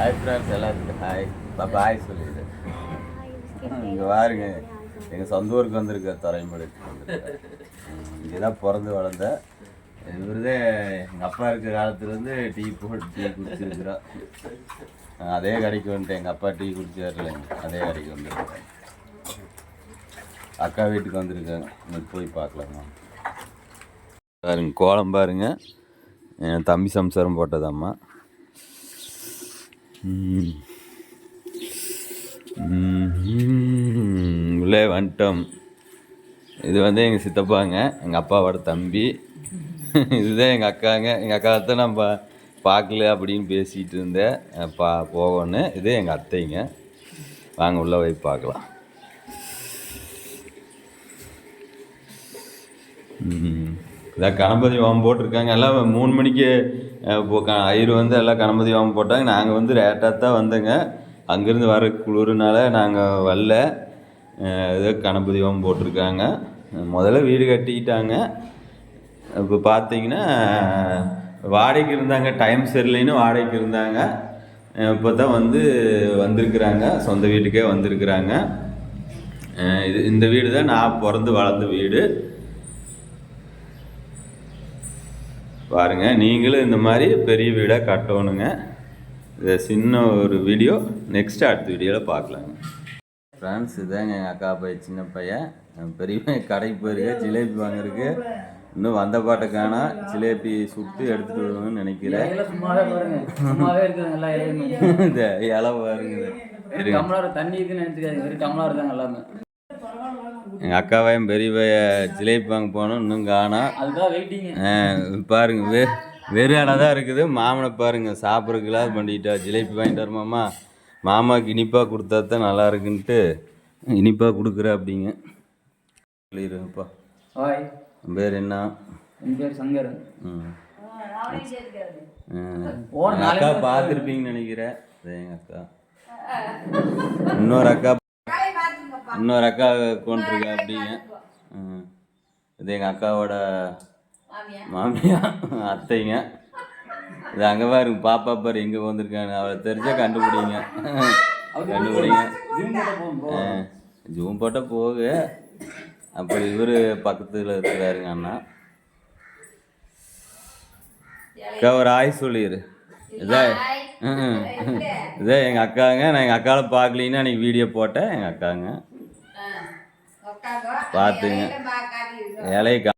Hi friends எல்லாத்துக்கும் hi bye சொல்லிடு இங்கே பாருங்க. எங்கள் சொந்த ஊருக்கு வந்திருக்க துறைமுறை இங்கே தான் பிறந்து வளர்ந்தேன் இவருதே எங்கள் அப்பா இருக்க காலத்துலேருந்து டீ போட்டு டீ குடிச்சிருக்கிறோம் அதே கடைக்கு வந்துட்டேன். எங்கள் அப்பா டீ குடிச்சார்ல. அதே கடைக்கு வந்துருக்கேன். அக்கா வீட்டுக்கு வந்திருக்காங்க. இன்னைக்கு போய் பார்க்கலாமா? பாருங்க கோலம் பாருங்க. என் தம்பி சம்சாரம் போட்டதாம்மா. உள்ளே வந்துட்டோம். இது வந்து எங்கள் சித்தப்பாங்க எங்கள் அப்பாவோட தம்பி. இதுதான் எங்கள் அக்காங்க. எங்கள் அக்கா தான் நான் பா பார்க்கல அப்படின்னு பேசிகிட்டு இருந்தேன். பா போகணும். இது எங்கள் அத்தைங்க. வாங்க உள்ளே போய் பார்க்கலாம். இதான் கணபதி வாமம் போட்டிருக்காங்க. எல்லாம் மூணு மணிக்கு இப்போ க ஐயர் வந்து எல்லாம் கணபதி வாங்க போட்டாங்க. நாங்கள் வந்து லேட்டாக தான் வந்தோங்க. அங்கேருந்து வர குளிர்னால நாங்கள் வரல. ஏதோ கணபதி போட்டிருக்காங்க. முதல்ல வீடு கட்டிக்கிட்டாங்க. இப்போ பார்த்தீங்கன்னா வாடகைக்கு இருந்தாங்க. டைம் சரியில்லைன்னு வாடகைக்கு இருந்தாங்க. இப்போ தான் வந்து வந்திருக்கிறாங்க. சொந்த வீட்டுக்கே வந்திருக்கிறாங்க. இது இந்த வீடு தான் நான் பிறந்து வளர்ந்த வீடு. பாருங்க நீங்களும் இந்த மாதிரி பெரிய வீடாக கட்டணுங்க. இது சின்ன ஒரு வீடியோ. நெக்ஸ்ட் அடுத்த வீடியோவில் பார்க்கலாங்க. ஃப்ரெண்ட்ஸ் இதாங்க எங்கள் அக்கா பையன் சின்ன பையன். அவன் பெரிய பையன் கடைக்கு போயிருக்க ஜிலேபி வாங்கிருக்கு இன்னும் வந்த பாட்டை காணா ஜிலேபி சுட்டு எடுத்துட்டு வருவேன்னு நினைக்கிறேன். இந்த இலை பாருங்க. தண்ணி இருக்குன்னு நினைச்சுக்காது டம்ளர் தாங்க எல்லாமே எங்கள் அக்காவையும் பெரிய ஜிலேபி வாங்க போனோம் இன்னும் காணா. அதுதான் வெயிட்டிங்க ஆ, பாருங்க வெ வெறும் இடம் தான் இருக்குது. மாமனை பாருங்க சாப்பிட்றதுக்குலாம் பண்ணிட்டா. ஜிலேபி வாங்கிட்டு வரமாமா மாமாவுக்கு இனிப்பாக கொடுத்தா தான் நல்லா இருக்குன்ட்டு இனிப்பாக கொடுக்குற அப்படிங்க. சொல்லிடுங்கப்பா ஹாய் பேர் என்ன? என் பேர் சங்கர் ம். அக்கா பார்த்துருப்பீங்கன்னு நினைக்கிறேன். எங்கள் அக்கா. இன்னொரு அக்கா இன்னொரு அக்கா கொண்டிருக்கா அப்படிங்க. இது எங்கள் அக்காவோட மாமியா அத்தைங்க. இது அங்கே பாருங்க பாப்பா பாரு எங்கே வந்திருக்காங்க அவளை தெரிஞ்சா கண்டுபிடிங்க. கண்டுபிடிங்க. ஜூம் போட்டால் போகு அப்புறம் இவர் பக்கத்தில் இருக்கிறாருங்க அண்ணா. அக்கா ஒரு ஆய் சொல்லிடு இதா. ம். இதே எங்கள் அக்காங்க. நான் எங்கள் அக்காவை பார்க்கலின்னா அன்றைக்கி வீடியோ போட்டேன். எங்கள் அக்காங்க. பார்த்துங்க இலையை கா